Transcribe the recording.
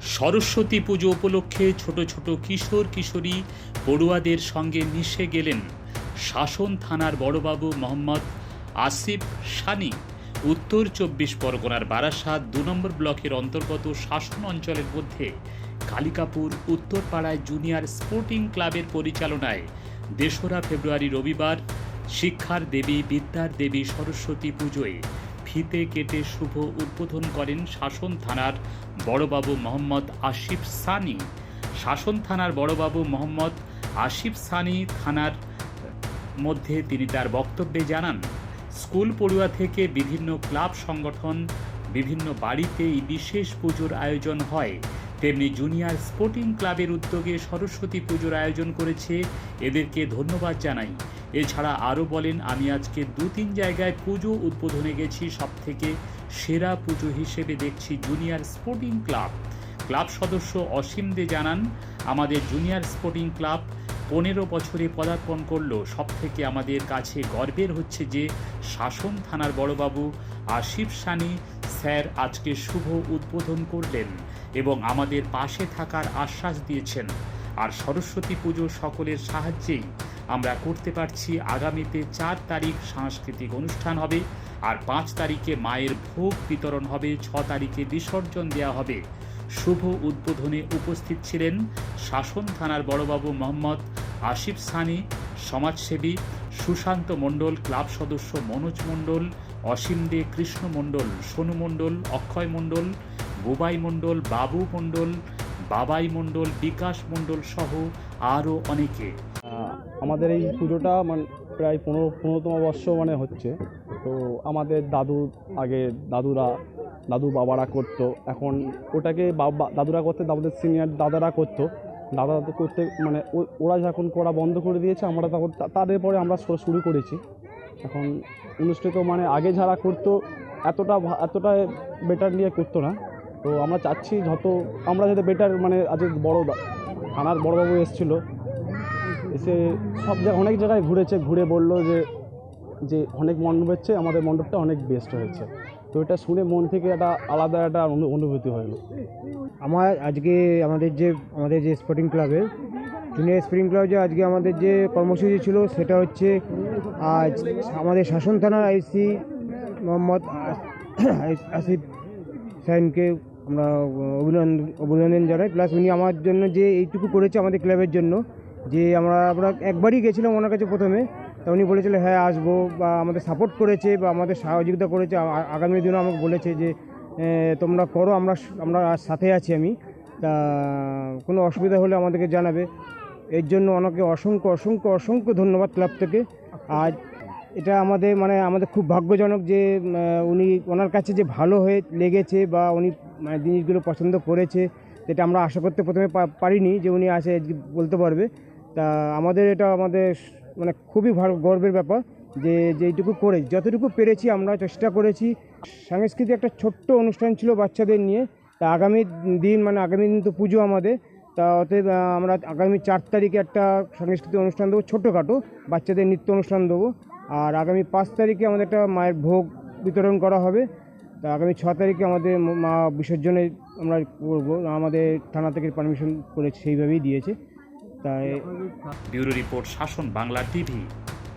সরস্বতী পুজো উপলক্ষে ছোট ছোট কিশোর কিশোরী পড়ুয়াদের সঙ্গে মিশে গেলেন শাসন থানার বড়বাবু মোহাম্মদ আসিফ সানি। উত্তর চব্বিশ পরগনার বারাসাত দু নম্বর ব্লকের অন্তর্গত শাসন অঞ্চলের মধ্যে কালিকাপুর উত্তরপাড়ায় জুনিয়র স্পোর্টিং ক্লাবের পরিচালনায় দেশরা ফেব্রুয়ারি রবিবার শিক্ষার দেবী, বিদ্যার দেবী সরস্বতী পুজোয় ফিতে কেটে শুভ উদ্বোধন করেন শাসন থানার বড়বাবু মোহাম্মদ আসিফ সানি। শাসন থানার বড়বাবু মোহাম্মদ আসিফ সানি থানার মধ্যে তিনি তার বক্তব্যে জানান, স্কুল পড়ুয়া থেকে বিভিন্ন ক্লাব সংগঠন, বিভিন্ন বাড়িতে এই বিশেষ পুজোর আয়োজন হয়। তেমনি জুনিয়র স্পোর্টিং ক্লাবের উদ্যোগে সরস্বতী পুজোর আয়োজন করেছে। এদেরকে ধন্যবাদ জানাই। এছাড়া আরও বলেন, আমি আজকে দু তিন জায়গায় পুজো উদ্বোধনে গেছি সব থেকে সেরা পুজো হিসেবে দেখছি জুনিয়র স্পোর্টিং ক্লাব। ক্লাব সদস্য অসীম দে জানান, আমাদের জুনিয়র স্পোর্টিং ক্লাব পনেরো বছরে পদার্পণ করল। সব থেকে আমাদের কাছে গর্বের হচ্ছে যে শাসন থানার বড়বাবু আশিফ সানি স্যার আজকে শুভ উদ্বোধন করলেন এবং আমাদের পাশে থাকার আশ্বাস দিয়েছেন। আর সরস্বতী পুজো সকলের সাহায্যেই আমরা করতে পারছি। আগামীতে চার তারিখ সাংস্কৃতিক অনুষ্ঠান হবে আর পাঁচ তারিখে মায়ের ভোগ বিতরণ হবে, ছ তারিখে বিসর্জন দেওয়া হবে। শুভ উদ্বোধনে উপস্থিত ছিলেন শাসন থানার বড়বাবু মোহাম্মদ আসিফ সানি, সমাজসেবী সুশান্ত মণ্ডল, ক্লাব সদস্য মনোজ মণ্ডল, অসীম দে কৃষ্ণ মণ্ডল, সোনু মণ্ডল, অক্ষয় মণ্ডল, বুবাই মণ্ডল, বাবু মণ্ডল, বাবাই মণ্ডল, বিকাশ মণ্ডল সহ আরও অনেকে। আমাদের এই পুজোটা মানে প্রায় পনেরো, পনেরোতম বর্ষ মানে হচ্ছে। তো আমাদের দাদু আগে দাদুরা, দাদু বাবারা করতো। এখন ওটাকে বাবা, দাদুরা করতে আমাদের সিনিয়র দাদারা করতো। দাদা করতে মানে ওরা যখন করা বন্ধ করে দিয়েছে, আমরা তখন তাদের পরে আমরা শুরু করেছি। এখন অনুষ্ঠিত মানে আগে যারা করতো, এতটা এতটা বেটার নিয়ে করতো না। তো আমরা চাচ্ছি যত, আমরা যাতে বেটার মানে আজ বড় থানার বড়বাবু এসেছিল এসে সব জায়গায় অনেক জায়গায় ঘুরেছে, ঘুরে বলল যে যে অনেক মণ্ডপের চেয়ে আমাদের মণ্ডপটা অনেক বেস্ট হয়েছে। তো এটা শুনে মন থেকে একটা আলাদা একটা অনু- অনুভূতি হলো। আমার আজকে আমাদের যে আমাদের যে স্পোর্টিং ক্লাবের জুনিয়র স্পোর্টিং ক্লাব যে আজকে আমাদের যে কর্মসূচি ছিল, সেটা হচ্ছে আজ আমাদের শাসন থানার আইসি মোহাম্মদ আসিফ সাইনকে আমরা অভিনন্দন অভিনন্দন জানাই। প্লাস উনি আমার জন্য যে এইটুকু করেছে আমাদের ক্লাবের জন্য যে আমরা আমরা একবারই গেছিলাম ওনার কাছে প্রথমে, তা উনি বলেছিল হ্যাঁ আসব। বা আমাদের সাপোর্ট করেছে বা আমাদের সহযোগিতা করেছে। আগামী দিনও আমাকে বলেছে যে তোমরা করো, আমরা আমরা সাথে আছি আমি। তা কোনো অসুবিধা হলে আমাদেরকে জানাবে। এর জন্য ওনাকে অসংখ্য অসংখ্য অসংখ্য ধন্যবাদ ক্লাব থেকে। আর এটা আমাদের মানে আমাদের খুব ভাগ্যজনক যে উনি, ওনার কাছে যে ভালো হয়ে লেগেছে বা উনি মানে জিনিসগুলো পছন্দ করেছে যেটা আমরা আশা করতে প্রথমে পারিনি যে উনি আসে, বলতে পারবে। তা আমাদের এটা আমাদের মানে খুবই ভালো গর্বের ব্যাপার যে যেইটুকু করে, যতটুকু পেরেছি আমরা চেষ্টা করেছি। সাংস্কৃতিক একটা ছোট্ট অনুষ্ঠান ছিল বাচ্চাদের নিয়ে, তা আগামী দিন মানে আগামী দিন তো পুজো আমাদের, তা অতএব আমরা আগামী চার তারিখে একটা সাংস্কৃতিক অনুষ্ঠান দেবো, ছোটোখাটো বাচ্চাদের নৃত্য অনুষ্ঠান দেবো। আর আগামী পাঁচ তারিখে আমাদের একটা মায়ের ভোগ বিতরণ করা হবে, তা আগামী ছ তারিখে আমাদের মা বিসর্জনে আমরা করব, আমাদের থানা থেকে পারমিশন করে সেইভাবেই দিয়েছে। তাই ব্যুরো রিপোর্ট শাসন বাংলা টিভি।